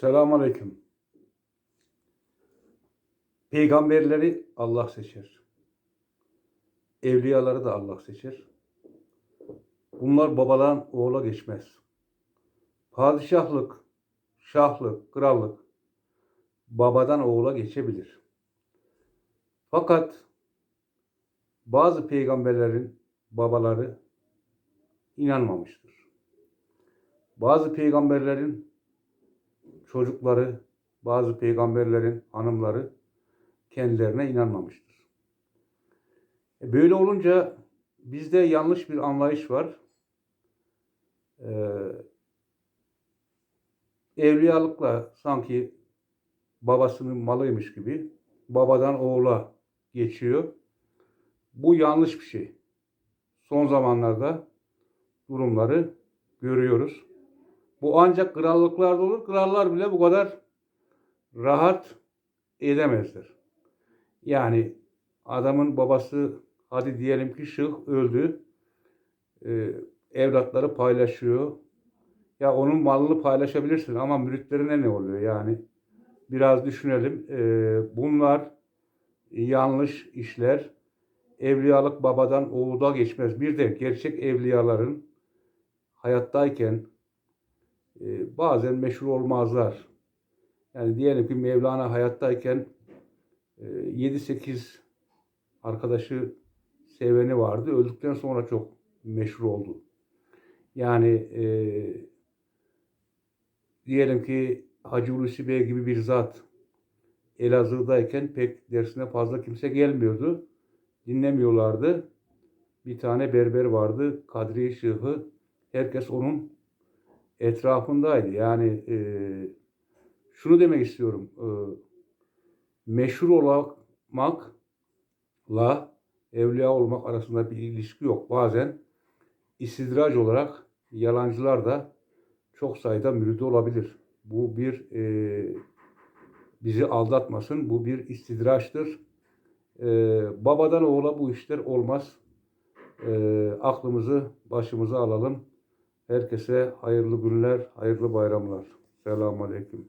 Selamun Aleyküm. Peygamberleri Allah seçer. Evliyaları da Allah seçer. Bunlar babadan oğula geçmez. Padişahlık, şahlık, krallık babadan oğula geçebilir. Fakat bazı peygamberlerin babaları inanmamıştır. Bazı peygamberlerin çocukları, bazı peygamberlerin hanımları kendilerine inanmamıştır. E, Böyle olunca bizde yanlış bir anlayış var. Ee, evliyalıkla sanki babasının malıymış gibi babadan oğula geçiyor. Bu yanlış bir şey. Son zamanlarda durumları görüyoruz. Bu ancak krallıklarda olur. Krallar bile bu kadar rahat edemezler. Yani adamın babası hadi diyelim ki şıh öldü. Ee, evlatları paylaşıyor. Ya onun malını paylaşabilirsin ama müritlerine ne oluyor yani? Biraz düşünelim. Ee, bunlar yanlış işler. Evliyalık babadan oğula geçmez. Bir de gerçek evliyaların hayattayken e, bazen meşhur olmazlar. Yani diyelim ki Mevlana hayattayken e, 7-8 arkadaşı seveni vardı. Öldükten sonra çok meşhur oldu. Yani e, diyelim ki Hacı Hulusi Bey gibi bir zat Elazığ'dayken pek dersine fazla kimse gelmiyordu. Dinlemiyorlardı. Bir tane berber vardı. Kadri Şıhı. Herkes onun etrafındaydı. Yani e, şunu demek istiyorum. E, meşhur olmakla evliya olmak arasında bir ilişki yok. Bazen istidraç olarak yalancılar da çok sayıda müridi olabilir. Bu bir e, bizi aldatmasın. Bu bir istidraçtır. E, babadan oğula bu işler olmaz. E, aklımızı başımıza alalım. Herkese hayırlı günler, hayırlı bayramlar. Selamun Aleyküm.